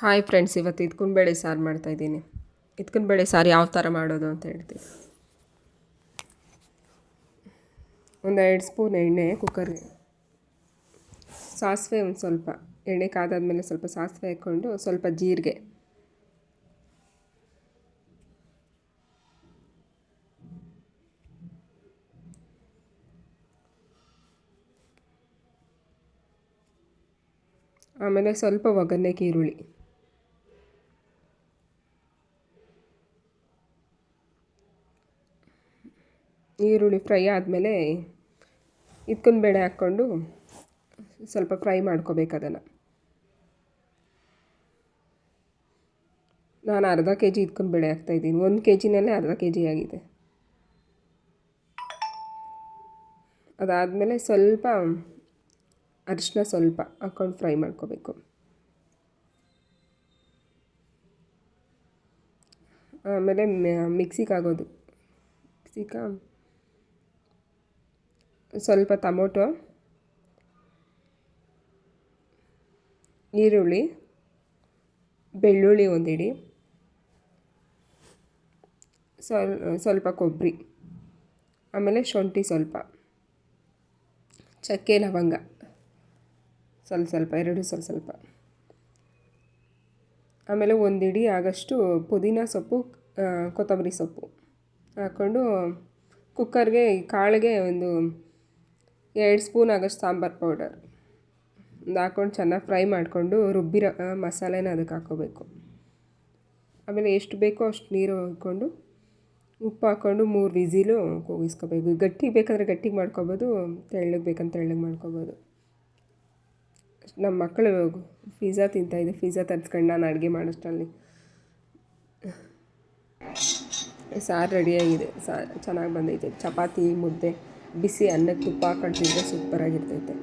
Hi friends ಇವತ್ತು ಇದ್ಕೊಂಡು ಬೇಳೆ ಸಾರು ಮಾಡ್ತಾಯಿದ್ದೀನಿ ಇದ್ಕೊಂಡು ಬೇಳೆ ಸಾರು ಯಾವ ಥರ ಮಾಡೋದು ಅಂತ ಹೇಳ್ತೀನಿ. ಒಂದು ಎರಡು ಸ್ಪೂನ್ ಎಣ್ಣೆ ಕುಕ್ಕರ್ಗೆ ಸಾಸಿವೆ ಒಂದು ಸ್ವಲ್ಪ. ಎಣ್ಣೆ ಕಾದಾದಮೇಲೆ ಸ್ವಲ್ಪ ಸಾಸಿವೆ ಹಾಕ್ಕೊಂಡು ಸ್ವಲ್ಪ ಜೀರಿಗೆ. ಆಮೇಲೆ ಸ್ವಲ್ಪ ಒಗ್ಗರಣೆಗೆ ಈರುಳ್ಳಿ. ಈರುಳ್ಳಿ ಫ್ರೈ ಆದಮೇಲೆ ಇದ್ಕೊಂದು ಬೇಳೆ ಹಾಕ್ಕೊಂಡು ಸ್ವಲ್ಪ ಫ್ರೈ ಮಾಡ್ಕೋಬೇಕು ಅದನ್ನು. ನಾನು ಅರ್ಧ ಕೆ ಜಿ ಇದ್ಕೊಂಡು ಬೇಳೆ ಹಾಕ್ತಾಯಿದ್ದೀನಿ ಒಂದು ಕೆ ಜಿನಲ್ಲೇ ಅರ್ಧ ಕೆ ಜಿ ಆಗಿದೆ. ಅದಾದಮೇಲೆ ಸ್ವಲ್ಪ ಅರಿಶಿನ ಸ್ವಲ್ಪ ಹಾಕ್ಕೊಂಡು ಫ್ರೈ ಮಾಡ್ಕೋಬೇಕು. ಆಮೇಲೆ ಮಿಕ್ಸಿಗೆ ಆಗೋದು ಮಿಕ್ಸಿಗ ಸ್ವಲ್ಪ ಟೊಮೊಟೊ, ಈರುಳ್ಳಿ, ಬೆಳ್ಳುಳ್ಳಿ ಒಂದಿಡಿ ಸ್ವಲ್ ಸ್ವಲ್ಪ ಕೊಬ್ಬರಿ, ಆಮೇಲೆ ಶುಂಠಿ ಸ್ವಲ್ಪ, ಚಕ್ಕೆ ಲವಂಗ, ಸ್ವಲ್ಪ ಸ್ವಲ್ಪ, ಎರಡು ಸ್ವಲ್ಪ ಸ್ವಲ್ಪ. ಆಮೇಲೆ ಒಂದಿಡಿ ಆಗಷ್ಟು ಪುದೀನ ಸೊಪ್ಪು ಕೊತ್ತಂಬರಿ ಸೊಪ್ಪು ಹಾಕ್ಕೊಂಡು ಕುಕ್ಕರ್ಗೆ ಕಾಳಿಗೆ ಒಂದು ಎರಡು ಸ್ಪೂನ್ ಆಗೋಷ್ಟು ಸಾಂಬಾರು ಪೌಡರ್. ಒಂದು ಹಾಕ್ಕೊಂಡು ಚೆನ್ನಾಗಿ ಫ್ರೈ ಮಾಡಿಕೊಂಡು ರುಬ್ಬಿರೋ ಮಸಾಲೆನ ಅದಕ್ಕೆ ಹಾಕೋಬೇಕು ಆಮೇಲೆ ಎಷ್ಟು ಬೇಕೋ ಅಷ್ಟು ನೀರು ಹಾಕ್ಕೊಂಡು ಉಪ್ಪು ಹಾಕ್ಕೊಂಡು ಮೂರು ವಿಸಿಲು ಕೂಗಿಸ್ಕೋಬೇಕು. ಗಟ್ಟಿಗೆ ಬೇಕಾದರೆ ಗಟ್ಟಿಗೆ ಮಾಡ್ಕೊಬೋದು, ತೆಳ್ಳಗೆ ಬೇಕಂತ ತೆಳ್ಳಗೆ ಮಾಡ್ಕೊಬೋದು. ನಮ್ಮ ಮಕ್ಕಳು ಪಿಜ್ಜಾ ತಿಂತಾಯಿದ್ದೆ ಪಿಜ್ಜಾ ತರಿಸ್ಕೊಂಡು ನಾನು ಅಡುಗೆ ಮಾಡೋಷ್ಟರಲ್ಲಿ. ಸಾರು ರೆಡಿಯಾಗಿದೆ ಸಾರು ಚೆನ್ನಾಗಿ ಬಂದೈತೆ. ಚಪಾತಿ, ಮುದ್ದೆ. ಬಿಸಿ ಅನ್ನಕ್ಕೆ ತುಪ್ಪ ಹಾಕೊಂಡು ತಿಂದರೆ ಸೂಪರಾಗಿರ್ತೈತೆ.